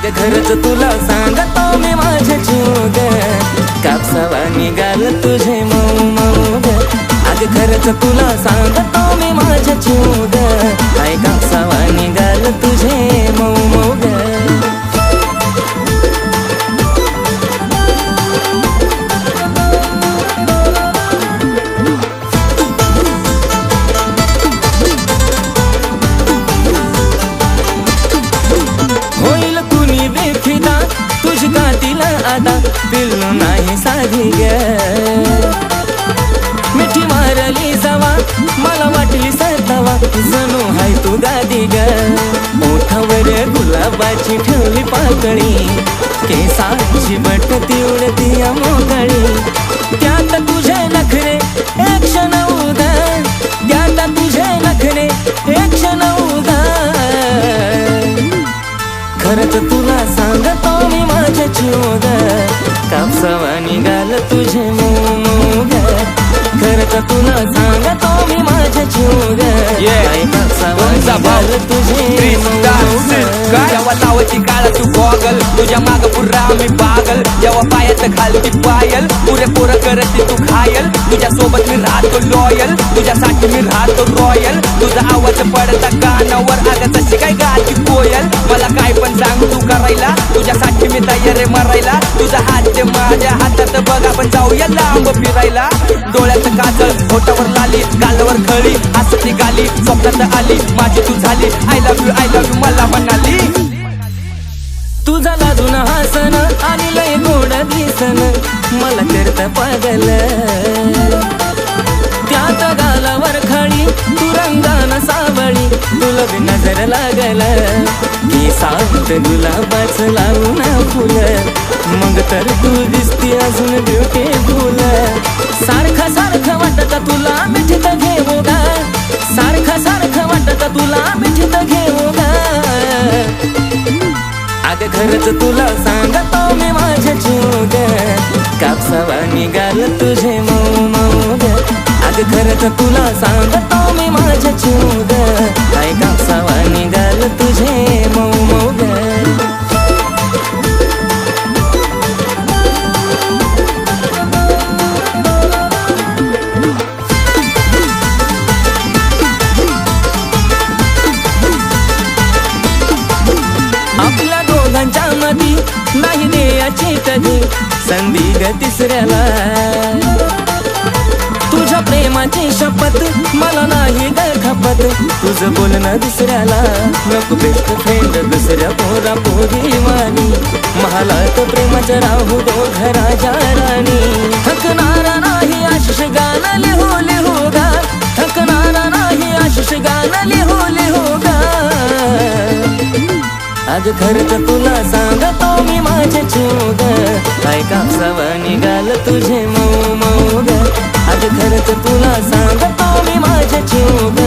अगं खरंच तुला सांगतो मी माझ्या जीव कापसावा निघाल तुझे मऊ मऊ ग. अगं खरंच तुला सांगतो मी माझ्या जीव ग काय कापसावा निघाल तुझे मऊ मऊ ग. गादी ग ओठावर गुलाबाची ठेवली पाकळी. केसाची बट ती उडती मोकळी. त्यात तुझे नखरे एक क्षण उदा. त्यात तुझे नखरे एक क्षण उदा. खरंच तुला सांगतो मी माझ्या चिवग कापसावा निघाल तुझे मोग. खरंच तुला सांगतो मी माझ्या चिवग तुझा भाऊ तुझी काय जेव्हा लावायची काळा तू गॉगल. तुझ्या माग पुरा मी पागल. जेव्हा पायात घालती पायल. पुरे पोर करते तू घायल. तुझ्या सोबत मी राहतो लॉयल तुझ्यासाठी मी राहतो रॉयल तुझा आवाज पडता कानावर. अगं तशी काय गाती कोयल मला काय पण सांग तू करायला. तुझ्यासाठी मी तयार आहे मरायला. तुझा हात ते माझ्या हातात. बघ आपण जाऊया लांब फिरायला. डोळ्यात काजल होटावर लाली गालावर खळी असं निघाली स्वप्नात आली माझी तू झाली. I love you I love you मला म्हणाली. तुझा लाजून हसन आणि लय गोड दिसन मला करत पागल. त्यात गालावर खळी तू रंगान सावळी तुला नजर लागल. सात गुलाबाच लावून फुल. मग तर तू दिसती अजून ब्युटीफुल सारखं सारखं वाटत तुला मिठीत घेऊ गा सारखं सारखं वाटत तुला मिठीत घेऊ गा अगं खरंच तुला सांगतो मी माझ्या जीवग कापसावा निघाल तुझे मऊ मऊ. ग अगं खरंच तुला सांगतो कधी संधी ग तिसऱ्याला? तुझ्या प्रेमाची शपथ मला नाही ग खपत तुझं बोलणं दुसऱ्याला नको बेस्ट फ्रेंड दुसऱ्या पोरा पोरी वाणी. महालात प्रेमाचं राहू दो घराच्या राणी थकणारा नाही आशिष गाणं लिहू लिहू गा. थकणारा नाही आशिष गाणं लिहू आज खरंच तुला सांगतो मी माझे चोग. काय कापसावा निघाल तुझे मऊ मऊ ग आज खरंच तुला सांगतो मी माझे चोग.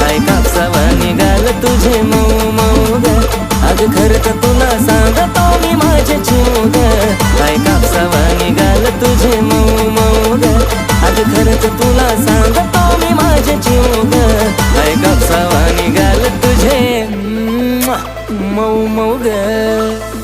काय कापसावा निघाल तुझे मऊ मऊ ग आज खरंच तुला सांगतो मी माझे चोग. काय कापसावा निघाल तुझे मऊ मऊ ग आज खरंच तुला सांगतो मी माझे चोग. काय कापसावा မုံမုံတဲ့